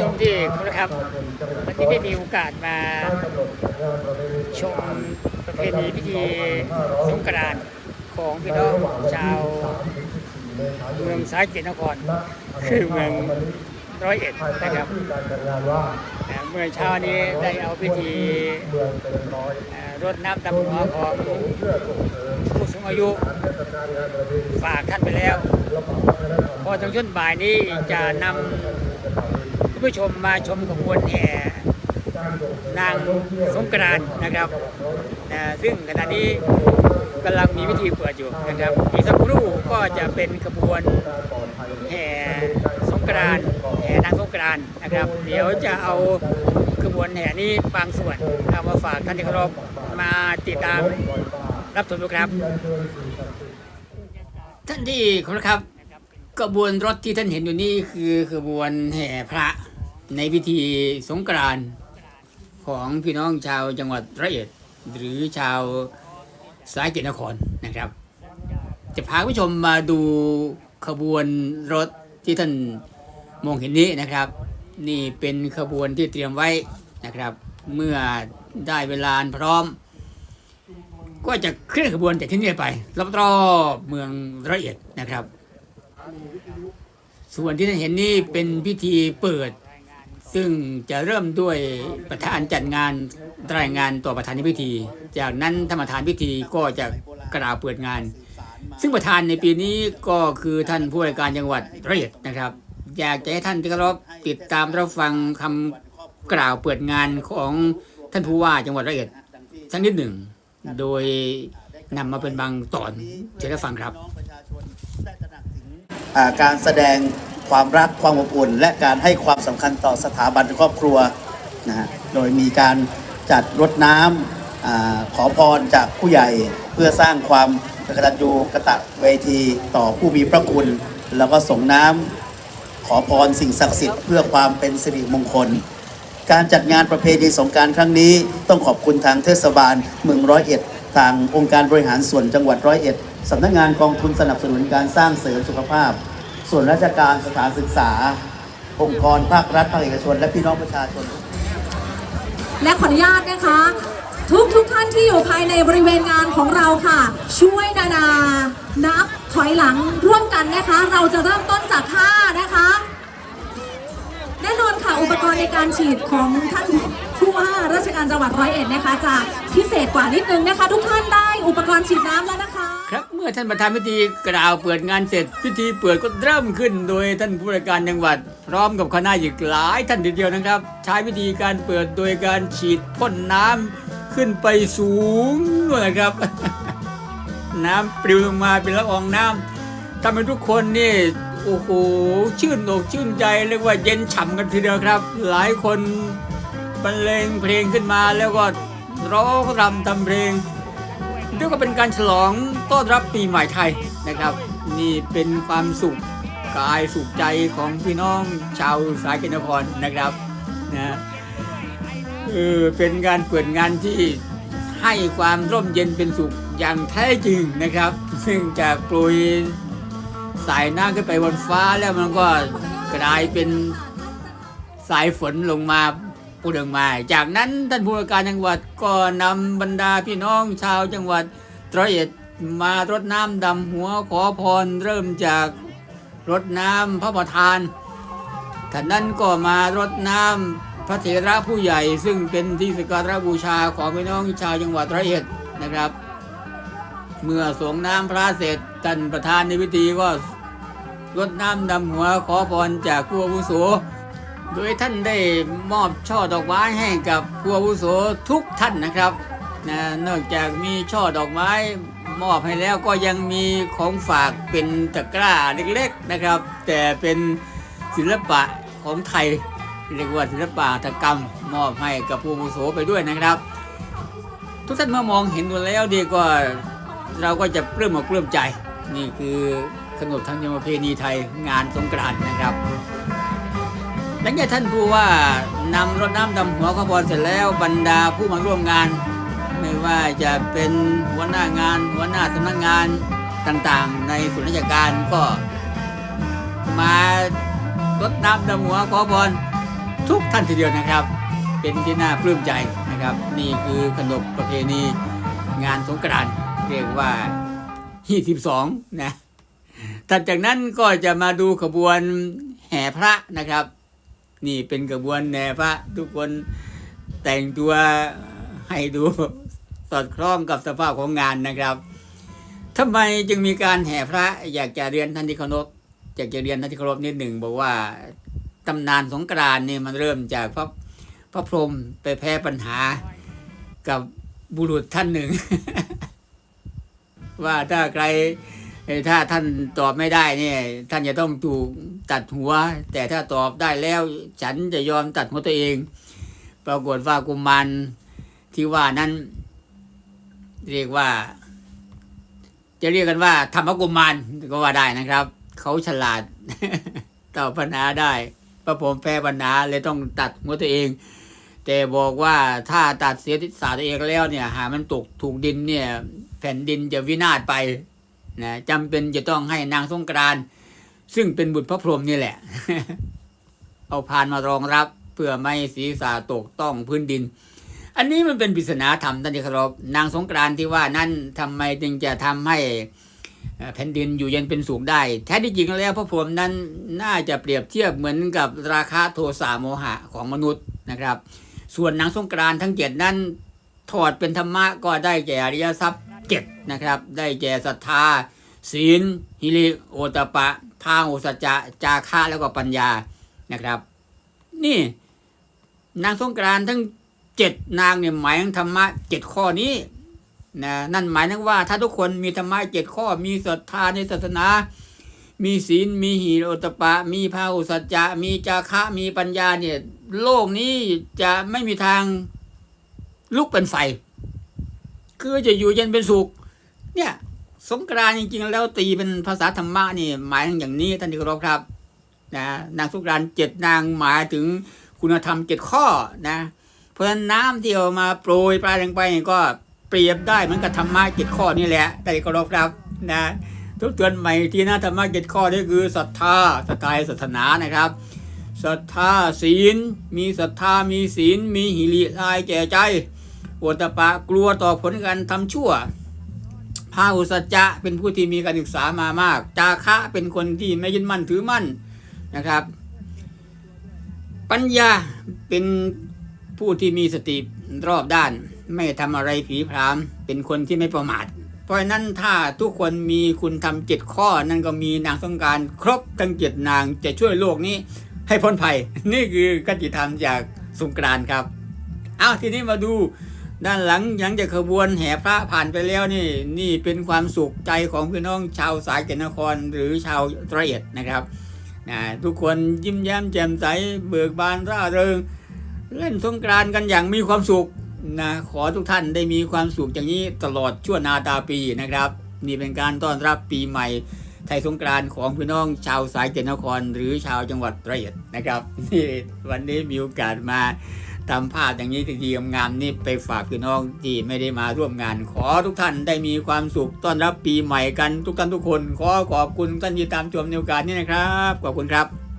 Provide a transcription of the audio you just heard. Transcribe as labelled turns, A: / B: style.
A: ชมที่เคารพครับวันนี้ได้มีโอกาสมาชมประเพณีพิธีสงกรานต์ของพี่น้องชาว เมืองสายเกตนคร คือเมืองร้อยเอ็ดนะครับเมื่อเช้านี้ได้เอาพิธีรดน้ำดำหัวของผู้สูงอายุฝากท่านไปแล้ว พอถึงช่วงบ่ายนี้จะนำ ผู้ชมมาชมขบวนแห่นางสงกรานนะครับนะซึ่งขณะนี้กำลังมีพิธีเปิดอยู่นะครับอีกสักครู่ก็จะเป็นขบวนแห่สงกรานแห่นางสงกรานนะครับ เดี๋ยวจะเอาขบวนแห่นี้บางส่วนเอามาฝากท่านที่เคารพมาติดตามรับชมดูครับ ท่านที่เคารพครับกระบวนรถที่ท่านเห็นอยู่นี่คือขบวนแห่พระ ในพิธีสงกรานต์ของพี่น้องชาวจังหวัดร้อยเอ็ดหรือชาวสายเกตนครนะครับ จะพาผู้ชมมาดูขบวนรถที่ท่านมองเห็นนี้นะครับ นี่เป็นขบวนที่เตรียมไว้นะครับ เมื่อได้เวลาพร้อม ก็จะเคลื่อนขบวนจากที่นี่ไปรอบๆเมืองร้อยเอ็ดนะครับ ส่วนที่ท่านเห็นนี่เป็นพิธีเปิด ซึ่งจะเริ่มด้วยประธานจัดงานรายงานต่อประธานในพิธี จากนั้นธรรมทานพิธีก็จะกล่าวเปิดงาน ซึ่งประธานในปีนี้ก็คือท่านผู้ว่าการจังหวัดร้อยอ็ดนะครับ อยากจะให้ท่านที่เคารพติดตามรับฟังคำกล่าวเปิดงานของท่านผู้ว่าจังหวัดร้อยอ็ดสักนิดหนึ่ง โดยนำมาเป็นบางตอนจะได้ฟังครับ
B: การแสดง ความรักความอบอุ่น และการให้ความสำคัญต่อสถาบันครอบครัวนะฮะโดยมีการจัดรดน้ำอาขอพรจากผู้ใหญ่เพื่อสร้างความกตัญญูกตะเวทีต่อผู้มีพระคุณ แล้วก็ส่งน้ำขอพรสิ่งศักดิ์สิทธิ์เพื่อความเป็นสิริมงคล การจัดงานประเพณีสงกรารครั้งนี้ ต้องขอบคุณทางเทศบาลเมืองร้อยเอ็ดทางองค์การบริหารส่วนจังหวัดร้อยเอ็ดสำนักงานกองทุนสนับสนุนการสร้างเสริมสุขภาพ ส่วนราชการสถานศึกษา องค์กรภาครัฐภาคเอกชน และพี่น้องประชาชน
C: และขออนุญาตนะคะ ทุกทุกท่านที่อยู่ภายในบริเวณงานของเราค่ะ ช่วยนานา นับถอยหลังร่วมกันนะคะ เราจะเริ่มต้นจากท่านะคะ ค่ะอุปกรณ์ในการฉีดของท่านผู้ว่าราชการจังหวัดร้อยเอ็ดนะคะจะพิเศษกว่านิดนึงนะคะ ทุกท่านได้อุปกรณ์ฉีดน้ำแล้วนะคะ
A: ครับเมื่อท่านประธานพิธีกล่าวเปิดงานเสร็จ พิธีเปิดก็เริ่มขึ้นโดยท่านผู้ว่าการจังหวัด พร้อมกับคณะอีกหลายท่านทีเดียวนะครับ ใช้วิธีการเปิดโดยการฉีดพ่นน้ำขึ้นไปสูงนะครับ น้ำปลิวลงมาเป็นละอองน้ำทำให้ทุกคนนี่ โอ้โหชื่นอกชื่นใจเรียกว่าเย็นฉ่ำกันทีเดียวครับ หลายคนบรรเลงเพลงขึ้นมาแล้วก็ร้องรำทำเพลงเรียกว่าเป็นการฉลองต้อนรับปีใหม่ไทยนะครับ นี่เป็นความสุขกายสุขใจของพี่น้องชาวสายกณฑ์นครนะครับนะเออเป็นการเปิดงานที่ให้ความร่มเย็นเป็นสุขอย่างแท้จริงนะครับ ซึ่งจะโปรย สายน้ำขึ้นไปบนฟ้าแล้วมันก็กลายเป็นสายฝนลงมาพูดออกมาจากนั้นท่านผู้ว่าการจังหวัดก็นำบรรดาพี่น้องชาวจังหวัดตรอยเอ็ดมารดน้ำดำหัวขอพรเริ่มจากรดน้ำพระประธานท่านนั้นก็มารดน้ำพระเถระผู้ใหญ่ซึ่งเป็นที่สักการะบูชาของพี่น้องชาวจังหวัดตรอยเอ็ดนะครับ เมื่อสงน้ำพระเสร็จ ท่านประธานในพิธีก็รดน้ำดำหัวขอพรจากผู้อาวุโส โดยท่านได้มอบช่อดอกไม้ให้กับผู้อาวุโสทุกท่านนะครับนะนอกจากมีช่อดอกไม้มอบให้แล้วก็ยังมีของฝากเป็นตะกร้าเล็กๆนะครับ แต่เป็นศิลปะของไทยเรียกว่าศิลปะหัตกรรมมอบให้กับผู้อาวุโสไปด้วยนะครับ ทุกท่านเมื่อมองเห็นดูแล้วดีก็เราก็จะปลื้มอกปลื้มใจ นี่คือขนบธรรมเนียมประเพณีไทยงานสงกรานต์นะครับ หลังจากท่านผู้ว่านำรถน้ำดำหัวขบวนเสร็จแล้วบรรดาผู้มาร่วมงาน ไม่ว่าจะเป็นหัวหน้างาน หัวหน้าสำนักงานต่างๆ ในส่วนราชการก็มารดน้ำดำหัวขอพรทุกท่านทีเดียวนะครับ เป็นที่น่าปลื้มใจนะครับ นี่คือขนบประเพณีงานสงกรานต์เรียกว่า ฮีสิบสองนะถัดจากนั้นก็จะมาดูขบวนแห่พระนะครับ นี่เป็นขบวนแห่พระทุกคนแต่งตัวให้ดูสอดคล้องกับสภาพของงานนะครับทำไมจึงมีการแห่พระอยากจะเรียนท่านที่เคารพอยากจะเรียนท่านที่เคารพนิดหนึ่งบอกว่าตำนานสงกรานเนี่ยมันเริ่มจากพระพระพรหมไปแพ้ปัญหากับบุรุษท่านหนึ่ง ว่าถ้าใครถ้าท่านตอบไม่ได้เนี่ยท่านจะต้องถูกตัดหัว แต่ถ้าตอบได้แล้วฉันจะยอมตัดหัวตัวเอง ปรากฏว่ากุมารที่ว่านั้น เรียกว่า จะเรียกกันว่า ธรรมกุมารก็ว่าได้นะครับ เขาฉลาดตอบปัญหาได้พระผมแพ้ปัญหาเลยต้องตัดหัวตัวเอง แต่บอกว่าถ้าตัดเสียทิศสาตัวเองแล้วเนี่ย หามันตกถูกดินเนี่ย แผ่นดินจะวินาศไปนะจำเป็นจะต้องให้นางสงกรานซึ่งเป็นบุตรพระพรหมนี่แหละ เอาพานมารองรับ เพื่อไม่ศีรษะตกต้องพื้นดิน อันนี้มันเป็นปริศนาธรรมท่านที่เคารพนางสงกรานที่ว่านั้นทำไมจึงจะทำให้แผ่นดินอยู่เย็นเป็นสุขได้ แท้ที่จริงแล้วพระพรหมนั้นน่าจะเปรียบเทียบเหมือนกับราคาโทสะโมหะของมนุษย์นะครับ ส่วนนางสงกรานทั้งเจ็ดนั้น ถอดเป็นธรรมะก็ได้แก่อริยทรัพย์เจ็ดนะครับ ได้แก่ศรัทธา ศีลฮิริโอตปะพาหุสัจจะจาคะแล้วก็ปัญญานะครับ นี่นางสงกรานทั้งเจ็ดนางเนี่ยหมายถึงธรรมะเจ็ดข้อนี้นะนั่นหมายถึงว่าถ้าทุกคนมีธรรมะเจ็ดข้อมีศรัทธาในศาสนา มีศีลมีหิริโอตปะ มีพาหุสัจจะ มีจาคะ มีปัญญาเนี่ย โลกนี้จะไม่มีทางลุกเป็นไฟ คือจะอยู่เย็นเป็นสุข เนี่ย สงกรานจริง ๆ แล้วตีเป็นภาษาธรรมะนี่ หมายถึงอย่างนี้ท่านที่เคารพครับนะนางสงกรานเจ็ดนางหมายถึงคุณธรรมเจ็ดข้อนะ เพราะฉะนั้นน้ำที่เอามาโปรยปลายลงไปก็เปรียบได้เหมือนกับธรรมะเจ็ดข้อนี่แหละแต่เคารพครับนะ ทุกเตือนใหม่ที่นะธรรมะเจ็ดข้อนี่คือศรัทธาศรัทธาศาสนานะครับศรัทธาศีล มีศรัทธามีศีล มีหิริลายแก่ใจโอตตปะกลัวต่อผลการทำชั่วพาหุสัจจะเป็นผู้ที่มีการศึกษามามาก จาคะเป็นคนที่ไม่ยึดมั่นถือมั่นนะครับ ปัญญาเป็นผู้ที่มีสติรอบด้าน ไม่ทำอะไรผีพรามเป็นคนที่ไม่ประมาท ราะฉะนั้นถ้าทุกคนมีคุณทำเจ็ดข้อนั่นก็มีนางสงการครบทั้งเจ็ดนางจะช่วยโลกนี้ให้พ้นภัย นี่คือกติธรรมจากสงกรานครับเอาทีนี้มาดูด้านหลังหลังจากขบวนแห่พระผ่านไปแล้วนี่นี่เป็นความสุขใจของพี่น้องชาวสายเกตนครหรือชาวตระเอียดนะครับนะทุกคนยิ้มแย้มแจ่มใสเบิกบานร่าเริง เล่นสงกรานกันอย่างมีความสุข นะขอทุกท่านได้มีความสุขอย่างนี้ตลอดชั่วนาตาปีนะครับ นี่เป็นการต้อนรับปีใหม่ ไทยสงกรานต์ของพี่น้องชาวสายเกตนคร หรือชาวจังหวัดระเอียดนะครับนี่วันนี้มีโอกาสมาทำภาพอย่างนี้ดีๆงามนี่ไปฝากพี่น้องที่ไม่ได้มาร่วมงาน ขอทุกท่านได้มีความสุขต้อนรับปีใหม่กันทุกท่านทุกคน ขอขอบคุณท่านที่ตามชมในโอกาสนี้นะครับ ขอบคุณครับ